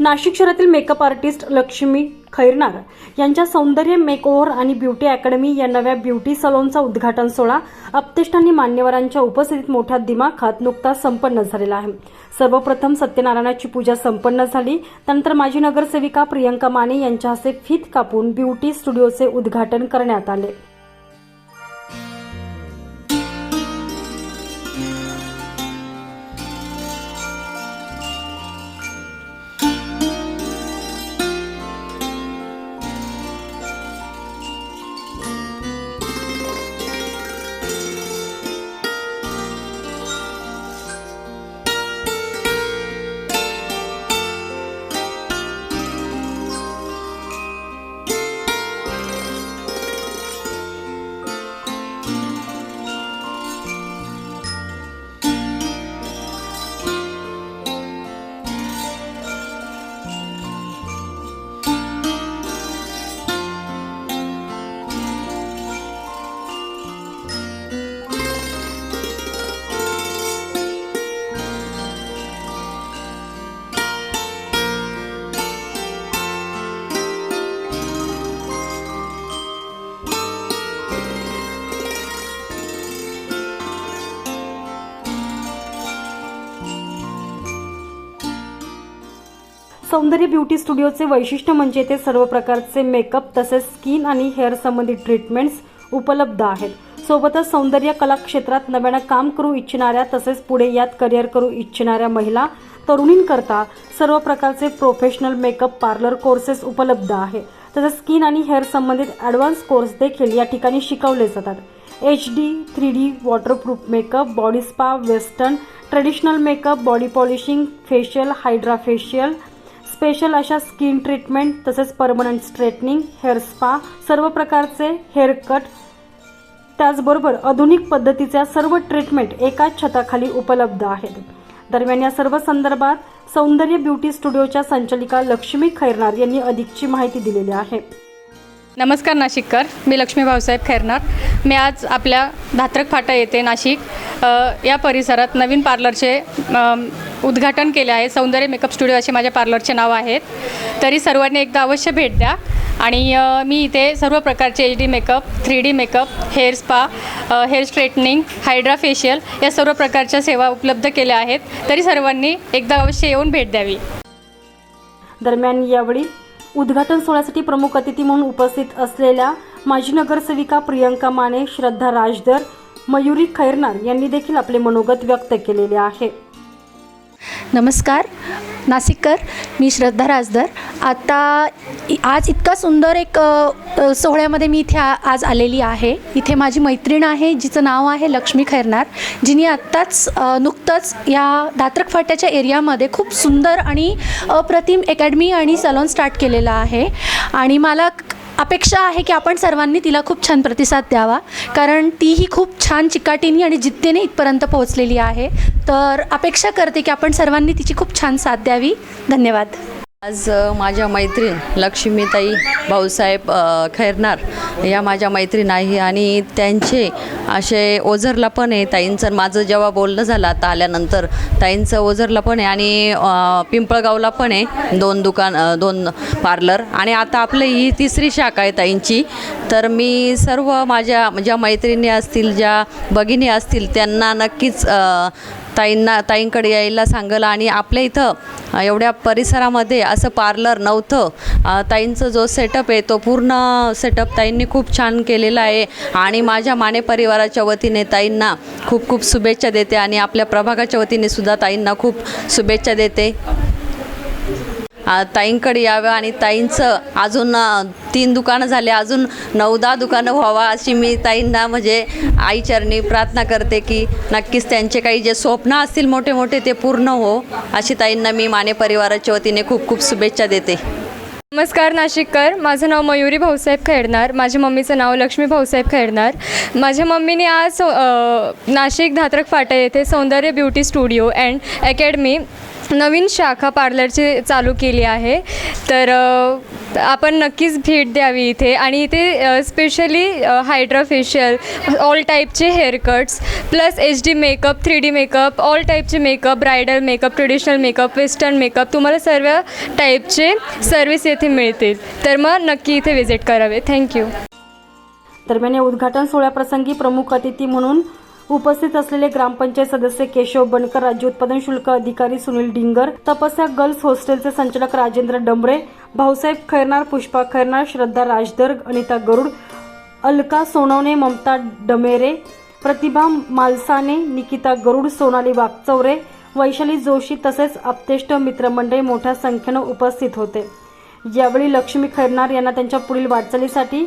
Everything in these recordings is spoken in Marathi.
नाशिक शहरातील मेकअप आर्टिस्ट लक्ष्मी खैरनार यांच्या सौंदर्य मेकओव्हर आणि ब्युटी अकॅडमी या नव्या ब्युटी सलोनचा उद्घाटन सोहळा अपतेष्ट आणि मान्यवरांच्या उपस्थितीत मोठ्या दिमाखात नुकताच संपन्न झालेला आहे. सर्वप्रथम सत्यनारायणाची पूजा संपन्न झाली. त्यानंतर माजी नगरसेविका प्रियंका माने यांच्या हस्ते फीत कापून ब्युटी स्टुडिओचे उद्घाटन करण्यात आले. सौंदर्य ब्युटी स्टुडिओचे वैशिष्ट्य म्हणजे ते सर्व प्रकारचे मेकअप तसेच स्किन आणि हेअर संबंधित ट्रीटमेंट्स उपलब्ध आहेत. सोबतच सौंदर्य कला क्षेत्रात नव्यानं काम करू इच्छिणाऱ्या तसेच पुढे यात करिअर करू इच्छिणाऱ्या महिला तरुणींकरता सर्व प्रकारचे प्रोफेशनल मेकअप पार्लर कोर्सेस उपलब्ध आहे. तसेच स्किन आणि हेअर संबंधित ॲडव्हान्स कोर्स देखील या ठिकाणी शिकवले जातात. H D three D waterproof makeup body spa western traditional makeup body polishing facial hydra facial special अशा स्किन ट्रीटमेंट तसेच परमनंट स्ट्रेटनिंग हेअर स्पा सर्व प्रकारचे हेअर कट त्याचबरोबर आधुनिक पद्धतीच्या सर्व ट्रीटमेंट एकाच छताखाली उपलब्ध आहेत. दरम्यान या सर्व संदर्भात सौंदर्य ब्युटी स्टुडिओच्या संचालिका लक्ष्मी खैरनार यांनी अधिकची माहिती दिलेली आहे. नमस्कार नाशिककर मी लक्ष्मी भाऊसाहेब खैरनार. मी आज आपल्या धात्रक फाटा येथे नाशिक या परिसरात नवीन पार्लरचे उद्घाटन केले आहे. सौंदर्य मेकअप स्टुडिओ असे माझ्या पार्लरचे नाव आहेत. तरी सर्वांनी एकदा अवश्य भेट द्या. आणि मी इथे सर्व प्रकारचे H D makeup three D makeup hair spa hair straightening hydra facial या सर्व प्रकारच्या सेवा उपलब्ध केल्या आहेत. तरी सर्वांनी एकदा अवश्य येऊन भेट द्यावी. दरम्यान यावेळी उद्घाटन सोहळ्यासाठी प्रमुख अतिथी म्हणून उपस्थित असलेल्या माजी नगरसेविका प्रियंका माने श्रद्धा राजदर मयुरी खैरनार यांनी देखील आपले मनोगत व्यक्त केलेले आहे. नमस्कार नाशिककर मी श्रद्धा राजदर आता आज इतका सुंदर एक सोहळ्यामध्ये मी इथे आज आलेली आहे. इथे माझी मैत्रीण आहे जिचं नाव आहे लक्ष्मी खैरनार. जिने आत्ताच नुकतंच या दात्रक फाट्याच्या एरियामध्ये खूप सुंदर आणि अप्रतिम अकॅडमी आणि सलॉन स्टार्ट केलेलं आहे. आणि मला अपेक्षा आहे की आपण सर्वांनी तिला खूप छान प्रतिसाद द्यावा. कारण ती ही खूप छान चिकाटीने आणि जिद्दीने इथपर्यंत पोहोचलेली आहे. तर अपेक्षा करते की आपण सर्वांनी तिची खूप छान साथ द्यावी. धन्यवाद. आज माझ्या मैत्रीण लक्ष्मीताई भाऊसाहेब खैरनार या माझ्या मैत्रीण आहे आणि त्यांचे असे ओझरला पण आहे ताईंचं माझं जेव्हा बोलणं झालं आता आल्यानंतर ताईंचं ओझरला पण आहे आणि पिंपळगावला पण आहे. दोन दुकान दोन पार्लर आणि आता आपलं ही तिसरी शाखा आहे ताईंची. तर मी सर्व माझ्या ज्या मैत्रिणी असतील ज्या भगिनी असतील त्यांना नक्कीच ताईंना ताईंकडे यायला सांगलं आणि आपल्या इथं एवढ्या परिसरामध्ये असं पार्लर नव्हतं. ताईंचं जो सेटअप आहे तो पूर्ण सेटअप ताईंनी खूप छान केलेला आहे आणि माझ्या माने परिवाराच्या वतीने ताईंना खूप खूप शुभेच्छा देते आणि आपल्या प्रभागाच्या वतीने सुद्धा ताईंना खूप शुभेच्छा देते. ताईंकडे यावं आणि ताईंचं अजून तीन दुकानं झाले. अजून नऊ दहा दुकानं व्हावा अशी मी ताईंना म्हणजे आईचरणी प्रार्थना करते की नक्कीच त्यांचे काही जे स्वप्न असतील मोठे मोठे ते पूर्ण हो अशी ताईंना मी माने परिवाराच्या वतीने खूप खूप शुभेच्छा देते. नमस्कार नाशिककर. माझं नाव मयुरी भाऊसाहेब खेडणार. माझ्या मम्मीचं नाव लक्ष्मी भाऊसाहेब खेडणार. माझ्या मम्मीने आज नाशिक धात्रक फाटा येथे Saundarya beauty studio and academy नवीन शाखा पार्लरची चालू केली आहे. तर आपण नक्कीच भेट द्यावी इथे. आणि इथे स्पेशली हायड्रा फेशियल ऑल टाईपचे haircuts plus H D makeup three D makeup all टाईपचे makeup bridal makeup traditional makeup western makeup तुम्हाला सर्व टाईपचे सर्विस येथे मिळतील. तर मग नक्की इथे व्हिजिट करावे. थँक्यू दरम्यान या उद्घाटन सोहळ्याप्रसंगी प्रमुख अतिथी म्हणून उपस्थित असलेले ग्रामपंचायत सदस्य केशव बनकर राज्य उत्पादन शुल्क अधिकारी सुनील डिंगर तपस्या गर्ल्स हॉस्टेलचे संचालक राजेंद्र डंबरे भाऊसाहेब खैरनार पुष्पा खैरनार श्रद्धा राजदर्ग अनिता गरुड अलका सोनवणे ममता डमेरे प्रतिभा मालसाने निकिता गरुड सोनाली वागचौरे वैशाली जोशी तसेच अपतेष्ट मित्रमंडळी मोठ्या संख्येनं उपस्थित होते. यावेळी लक्ष्मी खैरनार यांना त्यांच्या पुढील वाटचालीसाठी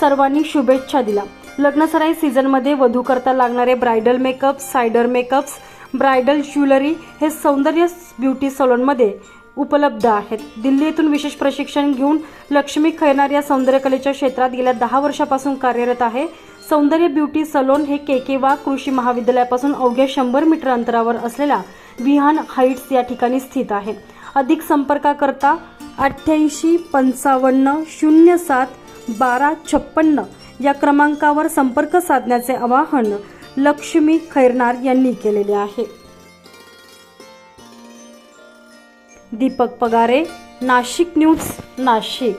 सर्वांनी शुभेच्छा दिल्या. लग्नसराई सीझनमध्ये वधूकरता लागणारे ब्रायडल मेकअप सायडर मेकअप्स ब्रायडल ज्वेलरी हे सौंदर्य ब्युटी सलूनमध्ये उपलब्ध आहेत. दिल्ली येथून विशेष प्रशिक्षण घेऊन लक्ष्मी खैनार या सौंदर्यकलेच्या क्षेत्रात गेल्या दहा वर्षापासून कार्यरत आहे. सौंदर्य ब्युटी सलोन हे केकेवा कृषी महाविद्यालयापासून अवघ्या शंभर मीटर अंतरावर असलेल्या विहान हाईट्स या ठिकाणी स्थित आहे. अधिक संपर्काकरता अठ्ठ्याऐंशी पंचावन्न शून्य सात बारा छप्पन्न या क्रमांकावर संपर्क साधण्याचे आवाहन लक्ष्मी खैरनार यांनी केलेले आहे. दीपक पगारे नाशिक न्यूज नाशिक.